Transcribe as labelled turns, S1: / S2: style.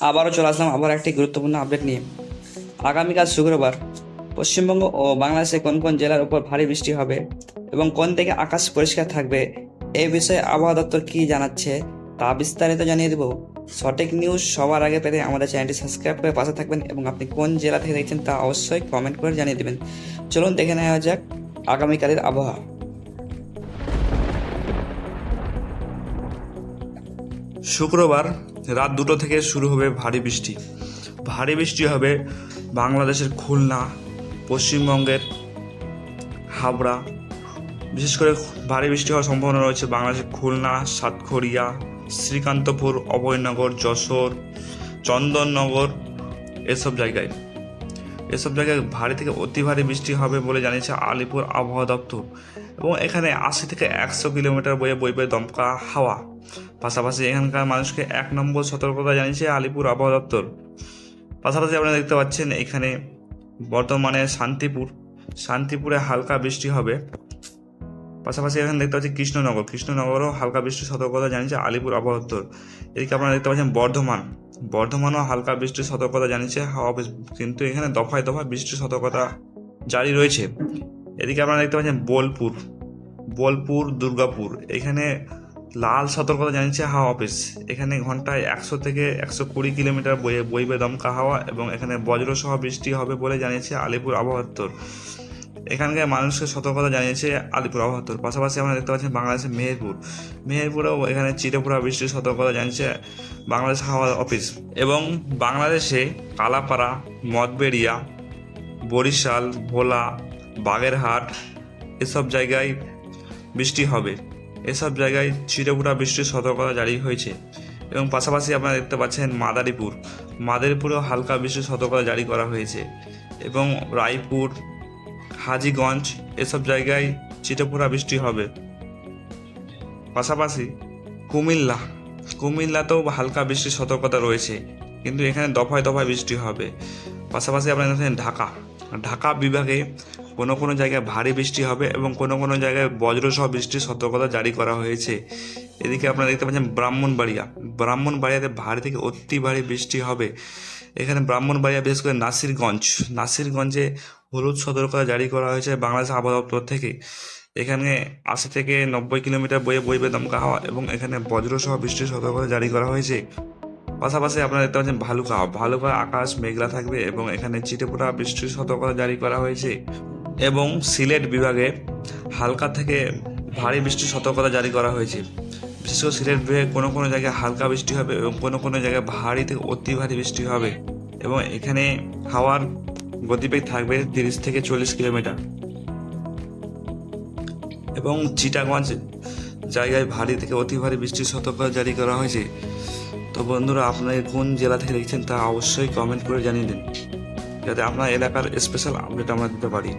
S1: আবারও চলে আসলাম আবার একটি গুরুত্বপূর্ণ আপডেট নিয়ে। আগামীকাল শুক্রবার পশ্চিমবঙ্গ ও বাংলাদেশে কোন কোন জেলার উপর ভারী বৃষ্টি হবে এবং কোন দিকে আকাশ পরিষ্কার থাকবে এ বিষয়ে আবহাওয়া দপ্তর কী জানাচ্ছে তা বিস্তারিত জানিয়ে দেবো। সঠিক নিউজ সবার আগে পেতে আমাদের চ্যানেলটি সাবস্ক্রাইব করে পাশে থাকবেন এবং আপনি কোন জেলা থেকে দেখছেন তা অবশ্যই কমেন্ট করে জানিয়ে দেবেন। চলুন দেখে নেওয়া যাক আগামীকালের আবহাওয়া।
S2: শুক্রবার রাত দুটো থেকে শুরু হবে ভারী বৃষ্টি। ভারী বৃষ্টি হবে বাংলাদেশের খুলনা, পশ্চিমবঙ্গের হাবড়া। বিশেষ করে ভারী বৃষ্টি হওয়ার সম্ভাবনা রয়েছে বাংলাদেশের খুলনা সাতখড়িয়া শ্রীকান্তপুর, অভয়নগর, যশোর, চন্দননগর, এসব জায়গায়। এসব জায়গায় ভারী থেকে অতি ভারী বৃষ্টি হবে বলে জানিয়েছে আলিপুর আবহাওয়া দপ্তর। এবং এখানে আশি থেকে একশো কিলোমিটার বয়ে বইবে দমকা হাওয়া। পাশাপাশি এখানকার মানুষকে এক নম্বর সতর্কতা জানিয়েছে আলিপুর আবহাওয়া দপ্তর। পাশাপাশি আপনারা দেখতে পাচ্ছেন এখানে বর্তমানে শান্তিপুর। শান্তিপুরে হালকা বৃষ্টি হবে। পাশাপাশি এখানে দেখতে পাচ্ছি কৃষ্ণনগর। কৃষ্ণনগরও হালকা বৃষ্টির সতর্কতা জানিয়েছে আলিপুর আবহাওয়া এদিকে আপনারা দেখতে পাচ্ছেন বর্ধমান। বর্ধমানও হালকা বৃষ্টির সতর্কতা জানিয়েছে, হাওয়া অফিস কিন্তু এখানে দফায় দফায় বৃষ্টির সতর্কতা জারি রয়েছে। এদিকে আপনারা দেখতে পাচ্ছেন বোলপুর। বোলপুর, দুর্গাপুর। এখানে লাল সতর্কতা জানিয়েছে হাওয়া অফিস। এখানে ঘন্টায় একশো থেকে একশো কুড়ি কিলোমিটার বয়ে বইবে দমকা হাওয়া এবং এখানে বজ্রসহ বৃষ্টি হবে বলে জানিয়েছে আলিপুর আবহাওয়া এখানকার মানুষকে সতর্কতা জানিয়েছে আলিপুর আবহাওয়া পাশাপাশি আমরা দেখতে পাচ্ছি বাংলাদেশের মেহেরপুর। মেহেরপুরেও এখানে চিটেপুরা বৃষ্টির সতর্কতা জানিয়েছে বাংলাদেশ হাওয়া অফিস। এবং বাংলাদেশে কালাপাড়া মদবেড়িয়া বরিশাল, ভোলা, বাগেরহাট এসব জায়গায় বৃষ্টি হবে। এসব জায়গায় চিরপুরা বৃষ্টির সতর্কতা জারি হয়েছে। এবং পাশাপাশি আপনারা দেখতে পাচ্ছেন মাদারীপুর। মাদারীপুরেও হালকা বৃষ্টির সতর্কতা জারি করা হয়েছে। এবং রায়পুর হাজিগঞ্জ, এসব জায়গায় চিরপুরা বৃষ্টি হবে। পাশাপাশি কুমিল্লা, কুমিল্লাতেও হালকা বৃষ্টির সতর্কতা রয়েছে, কিন্তু এখানে দফায় দফায় বৃষ্টি হবে। পাশাপাশি আপনারা দেখেন ঢাকা ঢাকা বিভাগে কোনো কোনো জায়গায় ভারী বৃষ্টি হবে এবং কোনো কোনো জায়গায় বজ্রসহ বৃষ্টির সতর্কতা জারি করা হয়েছে। এদিকে আপনারা দেখতে পাচ্ছেন ব্রাহ্মণবাড়িয়া, ব্রাহ্মণবাড়িয়াতে ভারী থেকে অতি ভারী বৃষ্টি হবে। এখানে ব্রাহ্মণবাড়িয়া, বিশেষ করে নাসিরগঞ্জ, নাসিরগঞ্জে হলুদ সতর্কতা জারি করা হয়েছে বাংলাদেশ আবহাওয়া দপ্তর থেকে। এখানে আশি থেকে নব্বই কিলোমিটার বয়ে বইবে দমকা হাওয়া এবং এখানে বজ্রসহ বৃষ্টির সতর্কতা জারি করা হয়েছে। পাশাপাশি আপনারা দেখতে পাচ্ছেন ভালুকা ভালুকা আকাশ মেঘলা থাকবে এবং এখানে চিটেপোটা বৃষ্টির সতর্কতা জারি করা হয়েছে এবং সিলেট বিভাগে হালকা থেকে ভারী বৃষ্টির সতর্কতা জারি করা হয়েছে। বিশেষ করে সিলেট বিভাগে কোনো কোনো জায়গায় হালকা বৃষ্টি হবে এবং কোনো কোনো জায়গায় ভারী থেকে অতি ভারী বৃষ্টি হবে এবং এখানে হাওয়ার গতিবেগ থাকবে তিরিশ থেকে চল্লিশ কিলোমিটার। এবং চিটাগঞ্জ জায়গায় ভারী থেকে অতি ভারী বৃষ্টির সতর্কতা জারি করা হয়েছে। তো বন্ধুরা, আপনারা কোন জেলা থেকে দেখছেন তা অবশ্যই কমেন্ট করে জানিয়ে দিন। যাতে আপনার এলাকার স্পেশাল আপডেট আমরা দিতে পারি।